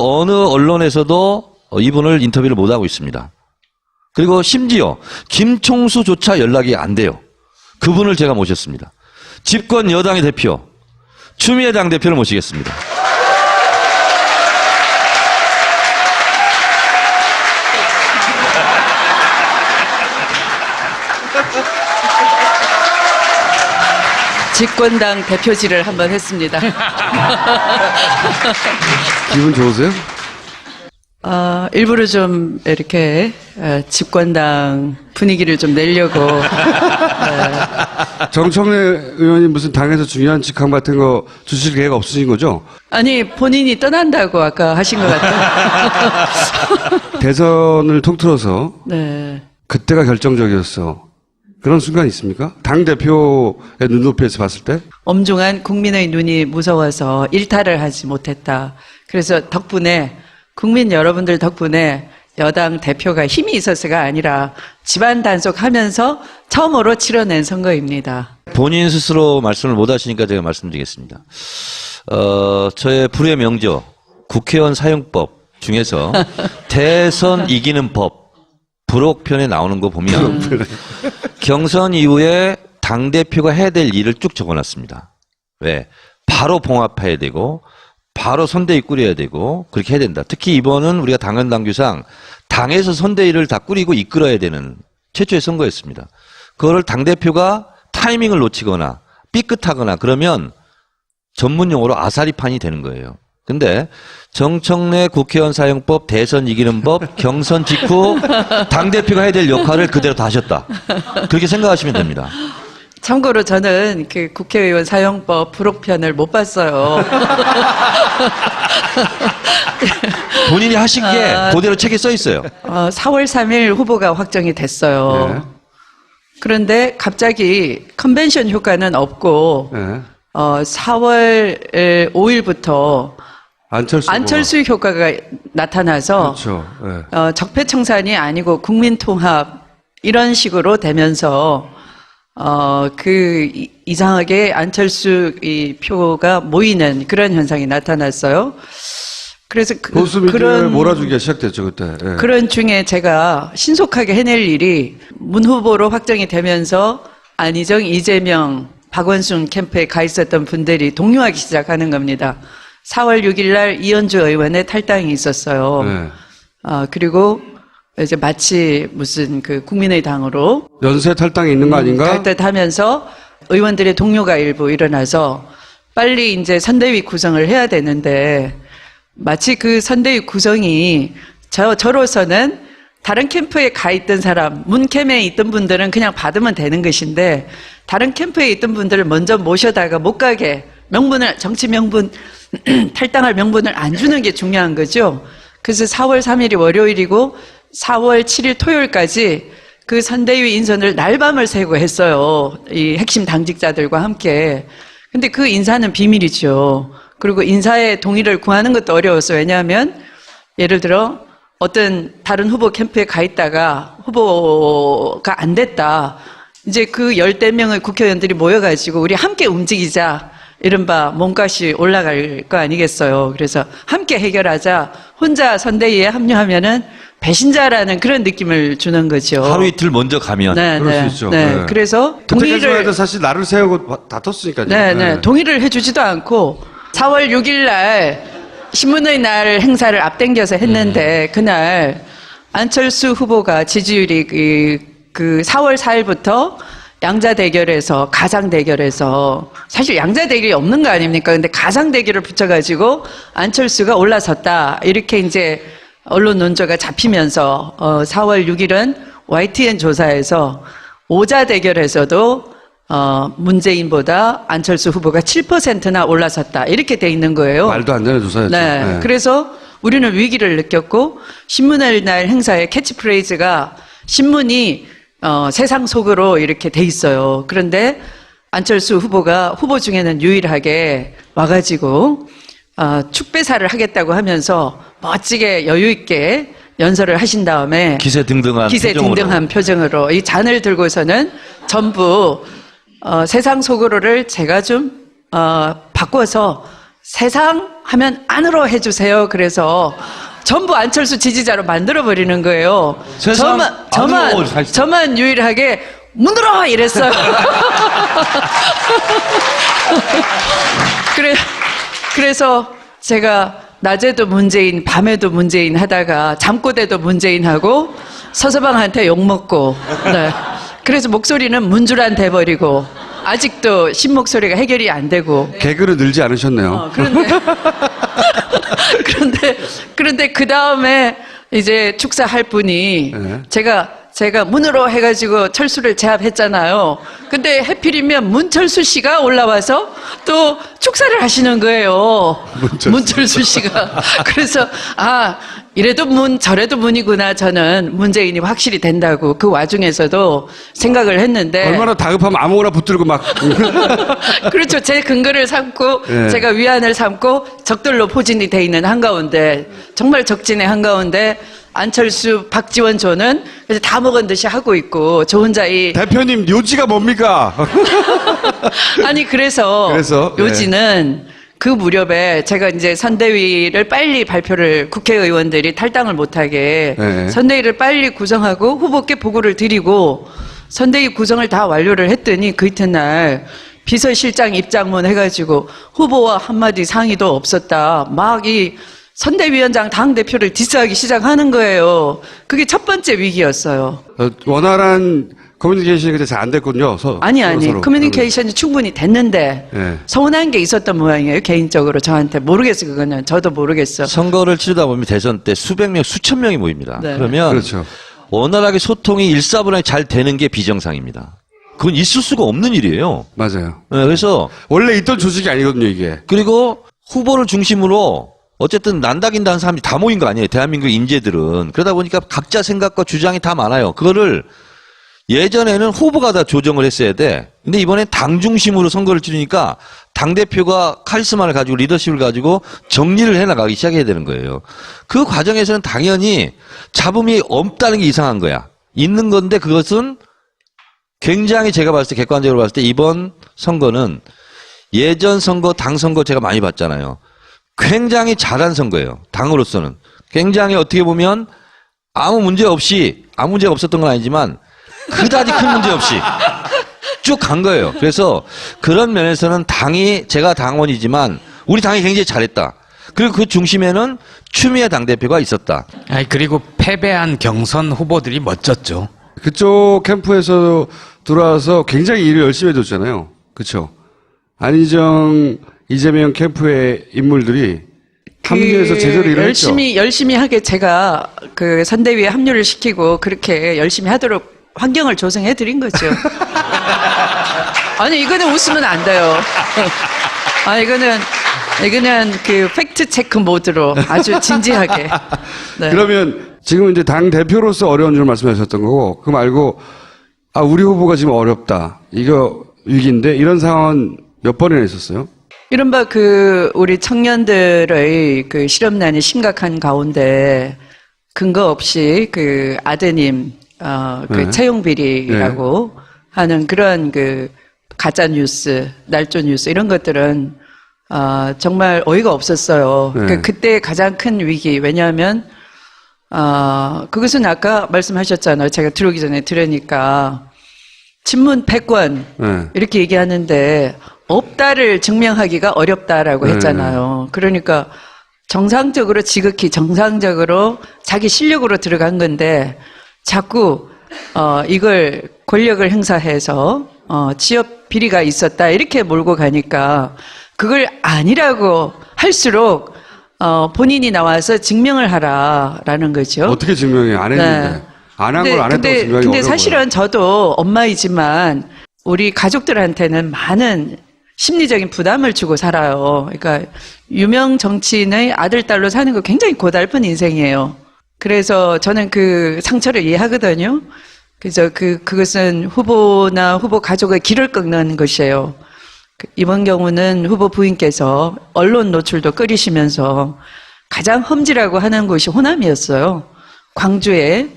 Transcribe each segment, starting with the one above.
어느 언론에서도 어, 이분을 인터뷰를 못 하고 있습니다. 그리고 심지어 김총수조차 연락이 안 돼요. 그분을 제가 모셨습니다. 집권 여당의 대표 추미애 당 대표를 모시겠습니다. 집권당 대표질을 한번 했습니다. 기분 좋으세요? 어, 일부러 좀 이렇게 어, 집권당 분위기를 좀 내려고 정청래 의원이 무슨 당에서 중요한 직함 같은 거 주실 계획 없으신 거죠? 아니 본인이 떠난다고 아까 하신 것 같아요. 대선을 통틀어서 네. 그때가 결정적이었어. 그런 순간 있습니까? 당 대표의 눈높이에서 봤을 때? 엄중한 국민의 눈이 무서워서 일탈을 하지 못했다. 그래서 덕분에 국민 여러분들 덕분에 여당 대표가 힘이 있어서가 아니라 집안 단속하면서 처음으로 치러낸 선거입니다. 본인 스스로 말씀을 못 하시니까 제가 말씀드리겠습니다. 어, 저의 불의 명저 국회의원 사용법 중에서 대선 이기는 법 부록편에 나오는 거 보면 경선 이후에 당 대표가 해야 될 일을 쭉 적어놨습니다. 왜? 바로 봉합해야 되고 바로 선대위 꾸려야 되고 그렇게 해야 된다. 특히 이번은 우리가 당헌 당규상 당에서 선대위를 다 꾸리고 이끌어야 되는 최초의 선거였습니다. 그거를 당 대표가 타이밍을 놓치거나 삐끗하거나 그러면 전문 용어로 아사리판이 되는 거예요. 근데 정청래 국회의원 사용법, 대선 이기는 법, 경선 직후 당 대표가 해야 될 역할을 그대로 다 하셨다. 그렇게 생각하시면 됩니다. 참고로 저는 그 국회의원 사용법 부록편을 못 봤어요. 본인이 하신 게 아. 그대로 책에 써 있어요. 어, 4월 3일 후보가 확정이 됐어요. 네. 그런데 갑자기 컨벤션 효과는 없고 예. 어, 4월 5일부터 안철수. 안철수 효과가 나타나서 그렇죠. 예. 어, 적폐청산이 아니고 국민통합 이런 식으로 되면서 어, 그 이- 이상하게 안철수 이 표가 모이는 그런 현상이 나타났어요. 그래서 그, 그런 몰아주기가 시작됐죠, 그때. 예. 그런 중에 제가 신속하게 해낼 일이 문 후보로 확정이 되면서 안희정, 이재명, 박원순 캠프에 가 있었던 분들이 동요하기 시작하는 겁니다. 4월 6일 날 이현주 의원의 탈당이 있었어요. 예. 아, 그리고 이제 마치 무슨 그 국민의당으로 연쇄 탈당이 있는 거 아닌가? 갈듯 하면서 의원들의 동료가 일부 일어나서 빨리 이제 선대위 구성을 해야 되는데 마치 그 선대위 구성이 저, 저로서는 다른 캠프에 가 있던 사람, 문캠에 있던 분들은 그냥 받으면 되는 것인데 다른 캠프에 있던 분들을 먼저 모셔다가 못 가게 명분을, 정치 명분, 탈당할 명분을 안 주는 게 중요한 거죠. 그래서 4월 3일이 월요일이고 4월 7일 토요일까지 그 선대위 인선을 날밤을 새고 했어요. 이 핵심 당직자들과 함께. 근데 그 인사는 비밀이죠. 그리고 인사의 동의를 구하는 것도 어려웠어요. 왜냐하면 예를 들어 어떤 다른 후보 캠프에 가 있다가 후보가 안 됐다. 이제 그 열대 명의 국회의원들이 모여가지고 우리 함께 움직이자. 이른바 몸값이 올라갈 거 아니겠어요. 그래서 함께 해결하자. 혼자 선대위에 합류하면은 배신자라는 그런 느낌을 주는 거죠. 하루 이틀 먼저 가면 네, 그럴 네, 수 있죠. 네. 네. 그래서 동의를 해도 사실 나를 세우고 바- 다퉜으니까요. 네, 네. 동의를 해주지도 않고 4월 6일 날 신문의 날 행사를 앞당겨서 했는데 음. 그날 안철수 후보가 지지율이 그, 그 4월 4일부터 양자 대결에서 가상 대결에서 사실 양자 대결이 없는 거 아닙니까? 근데 가상 대결을 붙여가지고 안철수가 올라섰다 이렇게 이제 언론 논조가 잡히면서 어, 4월 6일은 YTN 조사에서 오자 대결에서도 어, 문재인보다 안철수 후보가 7%나 올라섰다. 이렇게 돼 있는 거예요. 말도 안 되는 조사였죠. 네. 네. 그래서 우리는 위기를 느꼈고 신문의 날 행사의 캐치프레이즈가 신문이 어, 세상 속으로 이렇게 돼 있어요. 그런데 안철수 후보가 후보 중에는 유일하게 와가지고 어, 축배사를 하겠다고 하면서 멋지게 여유 있게 연설을 하신 다음에 기세 등등한 기세 표정으로. 등등한 표정으로 이 잔을 들고서는 전부 어, 세상 속으로를 제가 좀 어, 바꿔서 세상 하면 안으로 해주세요. 그래서 전부 안철수 지지자로 만들어 버리는 거예요. 저만 저만 살수- 저만 유일하게 문으로 이랬어요. 그래 그래서 제가 낮에도 문재인, 밤에도 문재인 하다가 잠꼬대도 문재인 하고 서서방한테 욕 먹고 네. 그래서 목소리는 문주란 돼버리고 아직도 신 목소리가 해결이 안 되고 개그는 늘지 않으셨네요. 어, 그런데 그런데 그런데 그 다음에 이제 축사할 분이 네. 제가 제가 문으로 해가지고 철수를 제압했잖아요. 근데 해필이면 문철수 씨가 올라와서 또 축사를 하시는 거예요. 문철수. 문철수 씨가 그래서 아 이래도 문 저래도 문이구나 저는 문재인이 확실히 된다고 그 와중에서도 생각을 했는데 얼마나 다급하면 아무거나 붙들고 막 그렇죠. 제 근거를 삼고 예. 제가 위안을 삼고 적들로 포진이 돼 있는 한가운데 정말 적진의 한가운데 안철수, 박지원 조는 그래서 다 먹은 듯이 하고 있고 저 혼자 이 대표님 요지가 뭡니까? 아니 그래서, 그래서, 예. 요지는 그 무렵에 제가 이제 선대위를 빨리 발표를 국회의원들이 탈당을 못하게 예. 선대위를 빨리 구성하고 후보께 보고를 드리고 선대위 구성을 다 완료를 했더니 그 이튿날 비서실장 입장문 해가지고 후보와 한마디 상의도 없었다. 막 이 선대위원장 당 대표를 디스하기 시작하는 거예요. 그게 첫 번째 위기였어요. 어, 원활한 커뮤니케이션이 그때 잘 안 됐군요. 서, 아니 아니 서로. 커뮤니케이션이 충분히 됐는데 예. 서운한 게 있었던 모양이에요 개인적으로 저한테 모르겠어 그거는 저도 모르겠어 선거를 치르다 보면 대선 때 수백 명, 수천 명이 모입니다. 네. 그러면 그렇죠. 원활하게 소통이 일사분란이 잘 되는 게 비정상입니다. 그건 있을 수가 없는 일이에요. 맞아요. 네, 그래서 원래 있던 조직이 아니거든요, 이게. 그리고 후보를 중심으로 어쨌든 난다긴다 하는 사람이 다 모인 거 아니에요. 대한민국 인재들은. 그러다 보니까 각자 생각과 주장이 다 많아요. 그거를 예전에는 후보가 다 조정을 했어야 돼. 근데 이번엔 당 중심으로 선거를 치르니까 당대표가 카리스마를 가지고 리더십을 가지고 정리를 해나가기 시작해야 되는 거예요. 그 과정에서는 당연히 잡음이 없다는 게 이상한 거야. 있는 건데 그것은 굉장히 제가 봤을 때 객관적으로 봤을 때 이번 선거는 예전 선거, 당 선거 제가 많이 봤잖아요. 굉장히 잘한 선거예요. 당으로서는. 굉장히 어떻게 보면 아무 문제 없이, 아무 문제가 없었던 건 아니지만 그다지 큰 문제 없이 쭉 간 거예요. 그래서 그런 면에서는 당이, 제가 당원이지만 우리 당이 굉장히 잘했다. 그리고 그 중심에는 추미애 당대표가 있었다. 아니 그리고 패배한 경선 후보들이 멋졌죠. 그쪽 캠프에서 들어와서 굉장히 일을 열심히 해줬잖아요. 그쵸? 안희정, 이재명 캠프의 인물들이 합류해서 제대로 일을 열심히 열심히 하게 제가 그 선대위에 합류를 시키고 그렇게 열심히 하도록 환경을 조성해 드린 거죠. 아니 이거는 웃으면 안 돼요. 아 이거는 이거는 그 팩트 체크 모드로 아주 진지하게. 네. 그러면 지금 이제 당 대표로서 어려운 줄 말씀하셨던 거고, 그 말고, 아, 우리 후보가 지금 어렵다. 이거 위기인데, 이런 상황은 몇 번이나 있었어요? 이른바 그 우리 청년들의 그 실업난이 심각한 가운데 근거 없이 그 아드님 어그 네. 채용 비리라고 하는 그런 그 가짜 뉴스, 날조 뉴스 이런 것들은 어 정말 어이가 없었어요. 네. 그 그때 가장 큰 위기 왜냐하면 어 그것은 아까 말씀하셨잖아요. 제가 들어오기 전에 들으니까 친문 패권 네. 이렇게 얘기하는데 없다를 증명하기가 어렵다라고 네. 했잖아요. 그러니까 정상적으로 지극히 정상적으로 자기 실력으로 들어간 건데 자꾸 어 이걸 권력을 행사해서 어 취업 비리가 있었다 이렇게 몰고 가니까 그걸 아니라고 할수록 어 본인이 나와서 증명을 하라라는 거죠. 어떻게 증명해? 안 했는데. 네. 안한 걸 안 했다고 증명하기 근데 어려워요. 사실은 저도 엄마이지만 우리 가족들한테는 많은 심리적인 부담을 주고 살아요. 그러니까 유명 정치인의 아들, 딸로 사는 거 굉장히 고달픈 인생이에요. 그래서 저는 그 상처를 이해하거든요. 그래서 그, 그것은 후보나 후보 가족의 길을 꺾는 것이에요. 그 이번 경우는 후보 부인께서 언론 노출도 끓이시면서 가장 험지라고 하는 곳이 호남이었어요. 광주에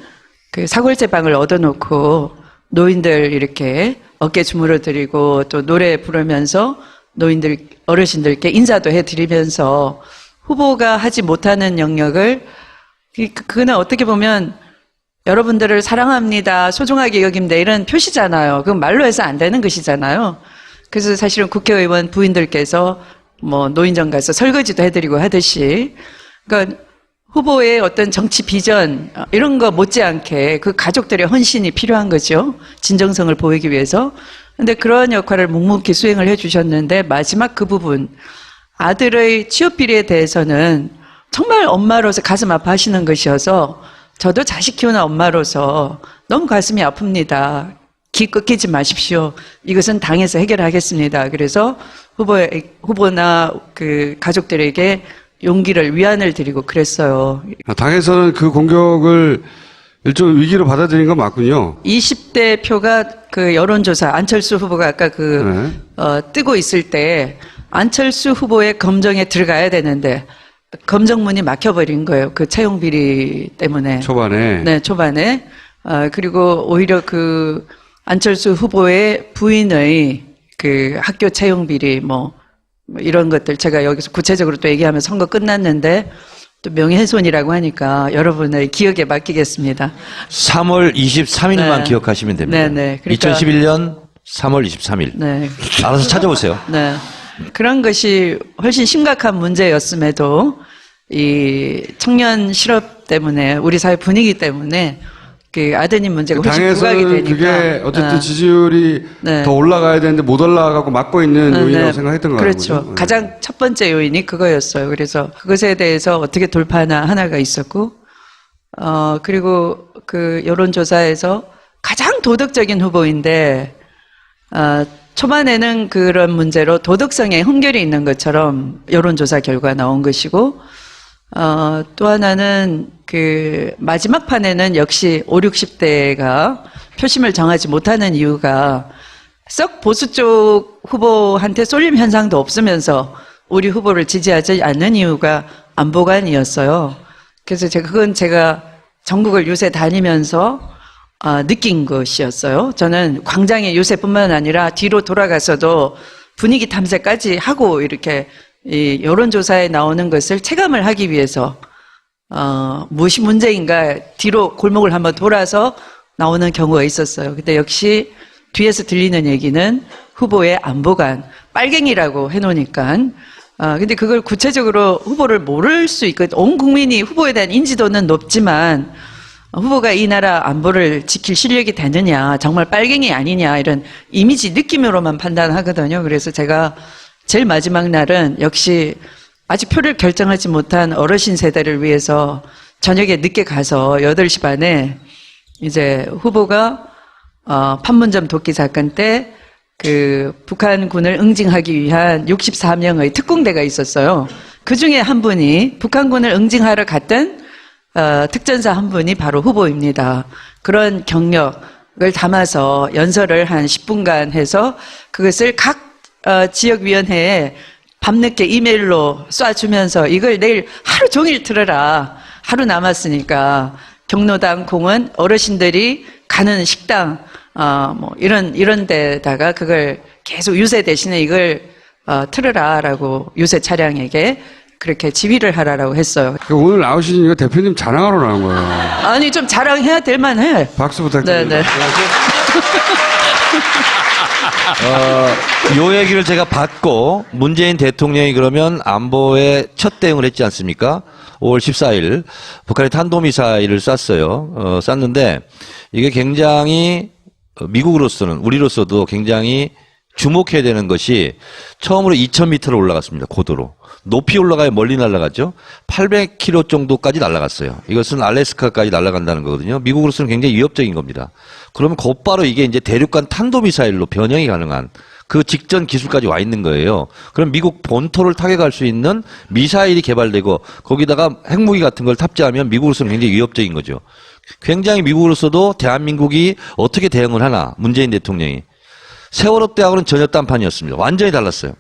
그 사골제 방을 얻어놓고 노인들 이렇게 어깨 주물어 드리고 또 노래 부르면서 노인들, 어르신들께 인사도 해드리면서 후보가 하지 못하는 영역을 그- 그거는 어떻게 보면 여러분들을 사랑합니다, 소중하게 여깁니다 이런 표시잖아요. 그건 말로 해서 안 되는 것이잖아요. 그래서 사실은 국회의원 부인들께서 뭐 노인정 가서 설거지도 해드리고 하듯이 그러니까 후보의 어떤 정치 비전 어, 이런 거 못지않게 그 가족들의 헌신이 필요한 거죠. 진정성을 보이기 위해서. 근데 그런 역할을 묵묵히 수행을 해주셨는데 마지막 그 부분 아들의 취업 비리에 대해서는 정말 엄마로서 가슴 아파하시는 것이어서 저도 자식 키우는 엄마로서 너무 가슴이 아픕니다. 기 꺾이지 마십시오. 이것은 당에서 해결하겠습니다. 그래서 후보 후보나 그 가족들에게 용기를 위안을 드리고 그랬어요. 아, 당에서는 그 공격을 일종의 위기로 받아들인 건 맞군요. 20대 표가 그 여론조사 안철수 후보가 아까 그 네. 어, 뜨고 있을 때 안철수 후보의 검정에 들어가야 되는데 검정문이 막혀버린 거예요. 그 채용 비리 때문에. 초반에. 네, 초반에. 어, 그리고 오히려 그 안철수 후보의 부인의 그 학교 채용 비리 뭐, 뭐 이런 것들 제가 여기서 구체적으로 또 얘기하면 선거 끝났는데 또 명예훼손이라고 하니까 여러분의 기억에 맡기겠습니다. 3월 23일만 네. 기억하시면 됩니다. 네, 네. 그러니까- 2011년 3월 23일. 네. 알아서 찾아보세요. 네. 그런 것이 훨씬 심각한 문제였음에도 이 청년 실업 때문에 우리 사회 분위기 때문에 그 아드님 문제가 훨씬 부각이 되니까 그게 어쨌든 어. 지지율이 네. 더 올라가야 되는데 못 올라가고 막고 있는 네, 요인이라고 네. 생각했던 거예요. 그렇죠. 가장 첫 번째 요인이 그거였어요. 그래서 그것에 대해서 어떻게 돌파나 하나가 있었고, 어, 그리고 그 여론조사에서 가장 도덕적인 후보인데, 어, 초반에는 그런 문제로 도덕성에 흠결이 있는 것처럼 여론조사 결과 나온 것이고, 어, 또 하나는 그 마지막 판에는 역시 5, 60대가 표심을 정하지 못하는 이유가 썩 보수 쪽 후보한테 쏠림 현상도 없으면서 우리 후보를 지지하지 않는 이유가 안보관이었어요. 그래서 제가 그건 제가 전국을 요새 다니면서 아, 느낀 것이었어요. 저는 광장에 요새뿐만 아니라 뒤로 돌아가서도 분위기 탐색까지 하고 이렇게 이 여론조사에 나오는 것을 체감을 하기 위해서 어, 무엇이 문제인가 뒤로 골목을 한번 돌아서 나오는 경우가 있었어요. 근데 역시 뒤에서 들리는 얘기는 후보의 안보관 빨갱이라고 해놓으니까 아 근데 그걸 구체적으로 후보를 모를 수 있거든. 온 국민이 후보에 대한 인지도는 높지만 후보가 이 나라 안보를 지킬 실력이 되느냐, 정말 빨갱이 아니냐 이런 이미지 느낌으로만 판단하거든요. 그래서 제가 제일 마지막 날은 역시 아직 표를 결정하지 못한 어르신 세대를 위해서 저녁에 늦게 가서 8시 반에 이제 후보가 어, 판문점 도끼 사건 때 그 북한군을 응징하기 위한 64명의 특공대가 있었어요. 그 중에 한 분이 북한군을 응징하러 갔던 어, 특전사 한 분이 바로 후보입니다. 그런 경력을 담아서 연설을 한 10분간 해서 그것을 각 어, 지역위원회에 밤늦게 이메일로 쏴주면서 이걸 내일 하루 종일 틀어라. 하루 남았으니까 경로당 공원 어르신들이 가는 식당 어, 뭐 이런 이런 데다가 그걸 계속 유세 대신에 이걸 어, 틀어라라고 유세 차량에게 그렇게 지휘를 하라라고 했어요. 그 오늘 나오신 이거 대표님 자랑하러 나온 거예요. 아니 좀 자랑해야 될 만해. 박수 부탁드립니다. 네네. 어, 요 얘기를 제가 받고 문재인 대통령이 그러면 안보에 첫 대응을 했지 않습니까? 5월 14일 북한이 탄도미사일을 쐈어요. 어, 쐈는데 이게 굉장히 어, 미국으로서는 우리로서도 굉장히 주목해야 되는 것이 처음으로 2,000m로 올라갔습니다. 고도로. 높이 올라가야 멀리 날아가죠. 800km 정도까지 날아갔어요. 이것은 알래스카까지 날아간다는 거거든요. 미국으로서는 굉장히 위협적인 겁니다. 그러면 곧바로 이게 이제 대륙간 탄도미사일로 변형이 가능한 그 직전 기술까지 와 있는 거예요. 그럼 미국 본토를 타격할 수 있는 미사일이 개발되고 거기다가 핵무기 같은 걸 탑재하면 미국으로서는 굉장히 위협적인 거죠. 굉장히 미국으로서도 대한민국이 어떻게 대응을 하나 문재인 대통령이 세월호 때하고는 전혀 딴판이었습니다. 완전히 달랐어요.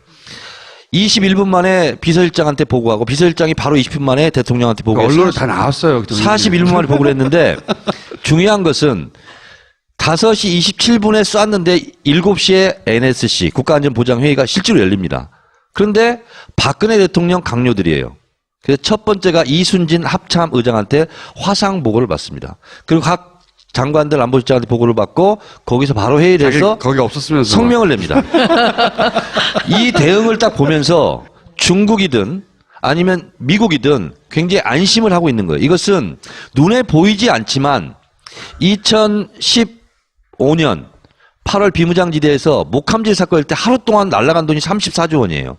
21분 만에 비서실장한테 보고하고 비서실장이 바로 20분 만에 대통령한테 그러니까 보고해서 언론에 다 나왔어요. 그때. 41분 만에 보고를 했는데 중요한 것은 5시 27분에 쐈는데 7시에 NSC 국가안전보장회의가 실제로 열립니다. 그런데 박근혜 대통령 강요들이에요. 그래서 첫 번째가 이순진 합참 의장한테 화상 보고를 받습니다. 그리고 각 장관들 안보실장한테 보고를 받고 거기서 바로 회의를 해서 거기 없었으면서 성명을 냅니다. 이 대응을 딱 보면서 중국이든 아니면 미국이든 굉장히 안심을 하고 있는 거예요. 이것은 눈에 보이지 않지만 2015년 8월 비무장지대에서 목함질 사건일 때 하루 동안 날라간 돈이 34조 원이에요.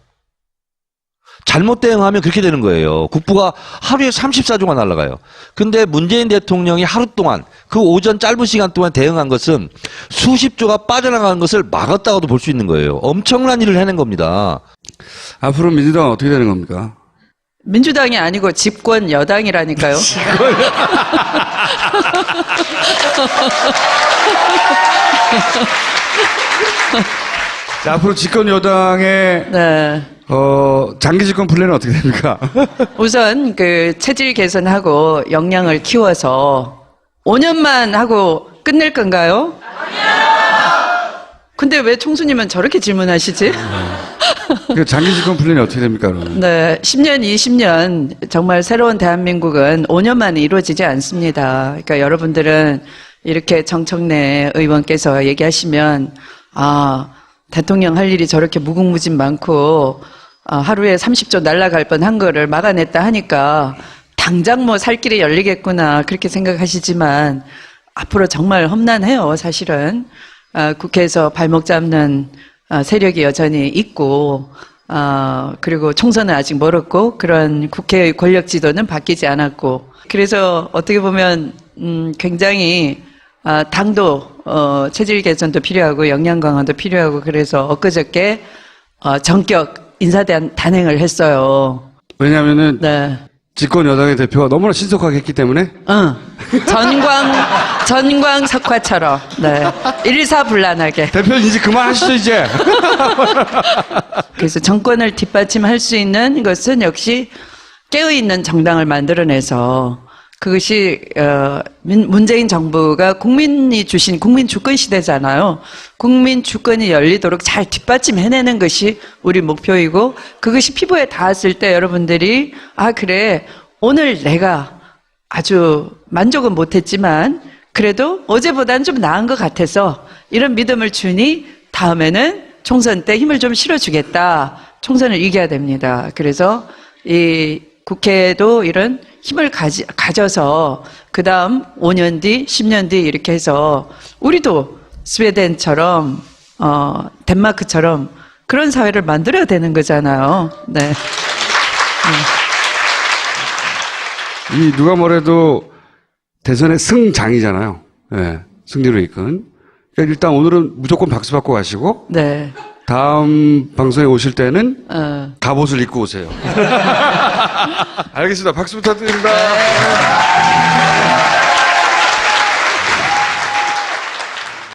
잘못 대응하면 그렇게 되는 거예요. 국부가 하루에 34조가 날라가요. 근데 문재인 대통령이 하루 동안 그 오전 짧은 시간 동안 대응한 것은 수십 조가 빠져나가는 것을 막았다고도 볼 수 있는 거예요. 엄청난 일을 해낸 겁니다. 앞으로 민주당은 어떻게 되는 겁니까? 민주당이 아니고 집권 여당이라니까요. 자, 앞으로 집권 여당의 네. 어, 장기 집권 플랜은 어떻게 됩니까? 우선 그 체질 개선하고 역량을 키워서 5년만 하고 끝낼 건가요? 근데 왜 총수님은 저렇게 질문하시지? 그 장기 집권 플랜이 어떻게 됩니까? 그러면? 네, 10년, 20년 정말 새로운 대한민국은 5년 만에 이루어지지 않습니다. 그러니까 여러분들은 이렇게 정청래 의원께서 얘기하시면 아 대통령 할 일이 저렇게 무궁무진 많고 아, 하루에 30조 날라갈 뻔한 거를 막아냈다 하니까 당장 뭐 살 길이 열리겠구나 그렇게 생각하시지만 앞으로 정말 험난해요 사실은 아, 국회에서 발목 잡는 아, 세력이 여전히 있고 아, 그리고 총선은 아직 멀었고 그런 국회의 권력 지도는 바뀌지 않았고 그래서 어떻게 보면 음, 굉장히 아, 당도 어, 체질 개선도 필요하고 역량 강화도 필요하고 그래서 엊그저께 어, 전격 인사단 단행을 했어요. 왜냐하면은 네. 집권 여당의 대표가 너무나 신속하게 했기 때문에 응. 전광 전광 석화처럼 네. 일사불란하게 대표님 이제 그만하시죠 이제. 그래서 정권을 뒷받침할 수 있는 것은 역시 깨어있는 정당을 만들어내서 그것이 어, 민- 문재인 정부가 국민이 주신 국민 주권 시대잖아요. 국민 주권이 열리도록 잘 뒷받침해내는 것이 우리 목표이고 그것이 피부에 닿았을 때 여러분들이 아 그래 오늘 내가 아주 만족은 못했지만 그래도 어제보다는 좀 나은 것 같아서 이런 믿음을 주니 다음에는 총선 때 힘을 좀 실어주겠다. 총선을 이겨야 됩니다. 그래서 이 국회도 이런 힘을 가지, 가져서 그 다음 5년 뒤, 10년 뒤 이렇게 해서 우리도 스웨덴처럼, 어, 덴마크처럼 그런 사회를 만들어야 되는 거잖아요. 네. 이 누가 뭐래도 대선의 승장이잖아요. 예, 승리로 이끈. 그러니까 일단 오늘은 무조건 박수 받고 가시고 네. 다음 방송에 오실 때는 어. 갑옷을 입고 오세요. 알겠습니다. 박수 부탁드립니다.